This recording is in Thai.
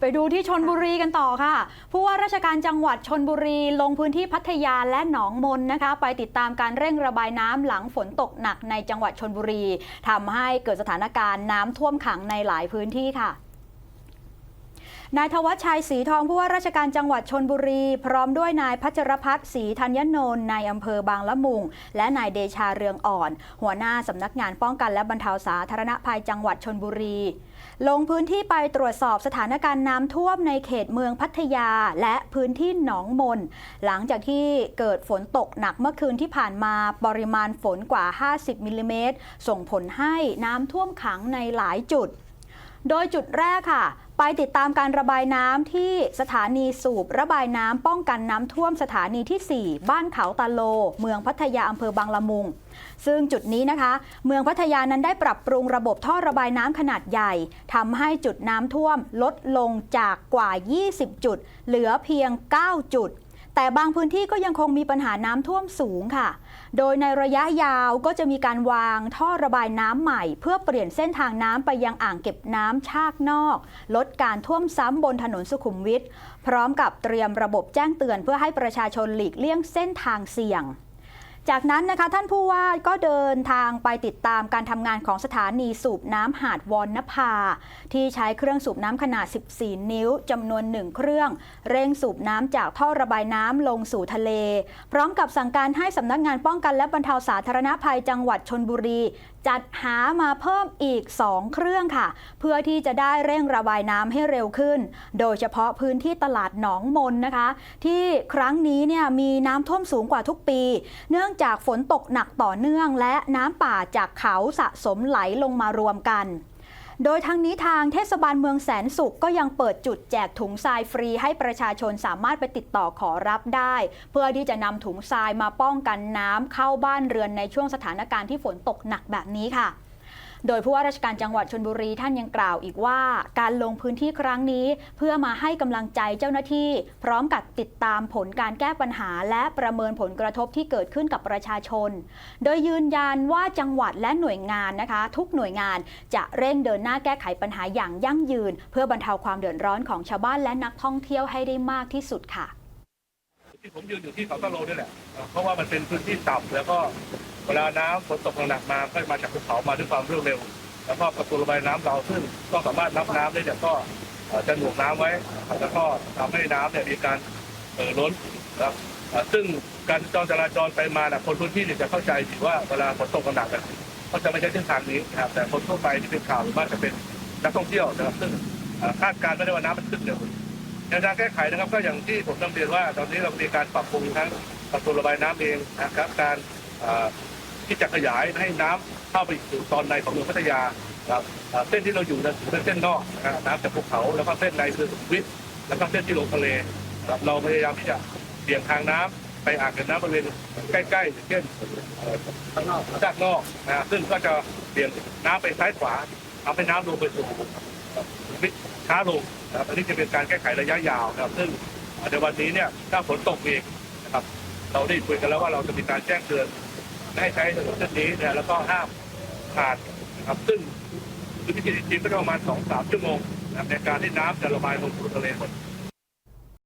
ไปดูที่ชนบุรีกันต่อค่ะ ผู้ว่าราชการจังหวัดชนบุรีลงพื้นที่พัทยาและหนองมนนะคะ ไปติดตามการเร่งระบายน้ำหลังฝนตกหนักในจังหวัดชนบุรีทำให้เกิดสถานการณ์น้ำท่วมขังในหลายพื้นที่ค่ะ นายธวัชชัยศรีทองผู้ว่าราชการจังหวัดชนบุรี พร้อมด้วยนายพัชรพัฒน์ศรีธัญโนนนายอำเภอบางละมุง และนายเดชาเรืองอ่อน หัวหน้าสำนักงานป้องกันและบรรเทาสาธารณภัยจังหวัดชนบุรี ลงพื้นที่ไปตรวจสอบสถานการณ์น้ำท่วมในเขตเมืองพัทยาและพื้นที่หนองมน หลังจากที่เกิดฝนตกหนักเมื่อคืนที่ผ่านมาปริมาณฝนกว่า 50มิลลิเมตรส่งผลให้น้ำท่วมขังในหลายจุด โดยจุดแรกค่ะ ไปติดตามการระบายน้ำที่สถานีสูบระบายน้ำป้องกันน้ำท่วมสถานีที่ 4 บ้านเขาตาโล เมืองพัทยาอำเภอบางละมุง ซึ่งจุดนี้นะคะ เมืองพัทยานั้นได้ปรับปรุงระบบท่อระบายน้ำขนาดใหญ่ทำให้จุดน้ำท่วมลดลงจากกว่า 20 จุด เหลือเพียง 9 จุด แต่บางพื้นที่ก็ยังคงมีปัญหาน้ำท่วมสูงค่ะ โดยในระยะยาวก็จะมีการวางท่อระบายน้ำใหม่ เพื่อเปลี่ยนเส้นทางน้ำไปยังอ่างเก็บน้ำชากนอก ลดการท่วมซ้ำบนถนนสุขุมวิทพร้อมกับเตรียมระบบแจ้งเตือน เพื่อให้ประชาชนหลีกเลี่ยงเส้นทางเสี่ยง จากนั้นนะคะท่านผู้ว่าก็เดินทางไปติดตามการทำงานของสถานีสูบน้ำหาดวอนนภา ที่ใช้เครื่องสูบน้ำขนาด 14 นิ้วจำนวนหนึ่งเครื่อง เร่งสูบน้ำจากท่อระบายน้ำลงสู่ทะเล พร้อมกับสั่งการให้สำนักงานป้องกันและบรรเทาสาธารณภัยจังหวัดชนบุรี จัดหามาเพิ่มอีก 2 เครื่องค่ะ เพื่อที่จะได้เร่งระบายน้ำให้เร็วขึ้น โดยเฉพาะพื้นที่ตลาดหนองมนนะคะ ที่ครั้งนี้เนี่ยมีน้ำท่วมสูงกว่าทุกปี เนื่องจากฝนตกหนักต่อเนื่อง และน้ำป่าจากเขาสะสมไหลลงมารวมกัน โดยทั้งนี้ทางเทศบาลเมืองแสนสุขก็ยังเปิดจุดแจกถุงทรายฟรีให้ประชาชนสามารถไปติดต่อขอรับได้ เพื่อที่จะนำถุงทรายมาป้องกันน้ำเข้าบ้านเรือนในช่วงสถานการณ์ที่ฝนตกหนักแบบนี้ค่ะ โดยผู้ว่าราชการจังหวัดชนบุรีท่านยังกล่าวอีกว่า การลงพื้นที่ครั้งนี้ เพื่อมาให้กำลังใจเจ้าหน้าที่ พร้อมกับติดตามผลการแก้ปัญหา และประเมินผลกระทบที่เกิดขึ้นกับประชาชน โดยยืนยันว่าจังหวัดและหน่วยงานนะคะ ทุกหน่วยงานจะเร่งเดินหน้าแก้ไขปัญหาอย่างยั่งยืน เพื่อบรรเทาความเดือดร้อนของชาวบ้านและนักท่องเที่ยวให้ได้มากที่สุดค่ะ ที่ผมยืนอยู่ที่เขาตะโลนี่แหละ เพราะว่ามันเป็นพื้นที่ต่ำแล้วก็เวลาน้ำฝนตกหนักมาก็มาจากภูเขามาด้วยความรวดเร็ว แล้วก็ประตูระบายน้ำเราซึ่งก็สามารถรับน้ำได้เนี่ก็เอ่อจะหน่วงน้ำไว้ แล้วก็ทำให้น้ำเนี่ยมีการเอ่อล้นนะครับเอ่อซึ่งการจราจราจรไปมาน่ะคนพื้นที่เนี่ยจะเข้าใจดีว่าเวลาฝนตกหนักๆเนี่ยเขาจะไม่ใช้เส้นทางนี้นะครับแต่คนทั่วไปที่เป็นข่าวหรือว่าจะเป็นนักท่องเที่ยวนะครับซึ่งเอ่อคาดการณ์ไม่ได้ว่าน้ำมันขึ้นเร็ว แนวทางแก้ไขนะครับก็อย่างที่ผมนำเรียนว่า ตอนนี้เรามีการปรับปรุงทั้งประตูระบายน้ำเองนะครับ การที่จะขยายให้น้ำเข้าไปสู่ตอนในของเมืองพัทยาครับเส้นที่เราอยู่นั้นเป็นเส้นนอกนะครับน้ำจากภูเขาแล้วก็เส้นในคือสุขุมวิทแล้วก็เส้นที่ลงทะเลครับเราพยายามที่จะเบี่ยงทางน้ำไปอ่างเก็บน้ำบริเวณใกล้ๆเช่นข้างนอกด้านนอกนะซึ่งก็จะเบี่ยงน้ำไปซ้ายขวาทำให้น้ำลงไปสู่ ช้าลงนะครับอันนี้จะเป็นการแก้ไขระยะยาวนะครับ ซึ่งในวันนี้เนี่ยถ้าฝนตกอีกนะครับ เราได้คุยกันแล้วว่าเราจะมีการแจ้งเตือนให้ใช้ถนนเส้นนี้นะแล้วก็ห้ามขาดนะครับ ซึ่งคือจริงๆก็จะประมาณสองสามชั่วโมงนะในการที่น้ำจะระบายลงสู่ทะเลหมด